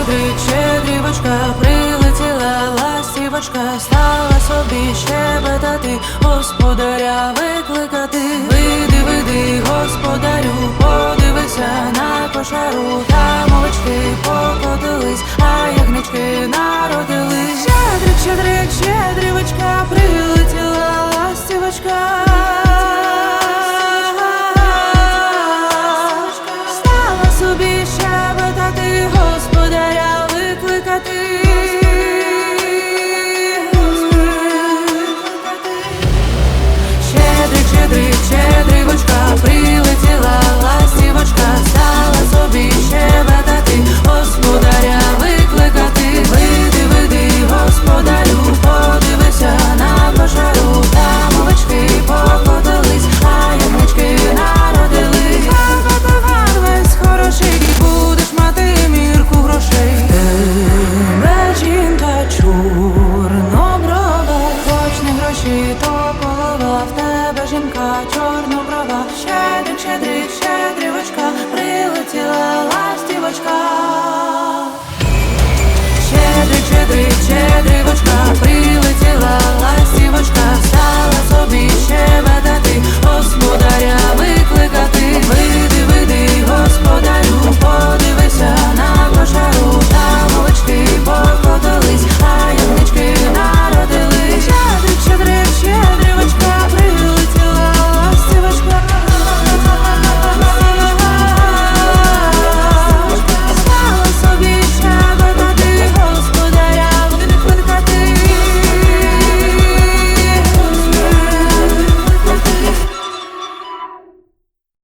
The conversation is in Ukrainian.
щедрий, щедрівочка, прилетіла ластівочка, стала собі щебетати, господаря викликати, види, види, господарю, подивися на кошару. чорноправа, щедрик, щедрик.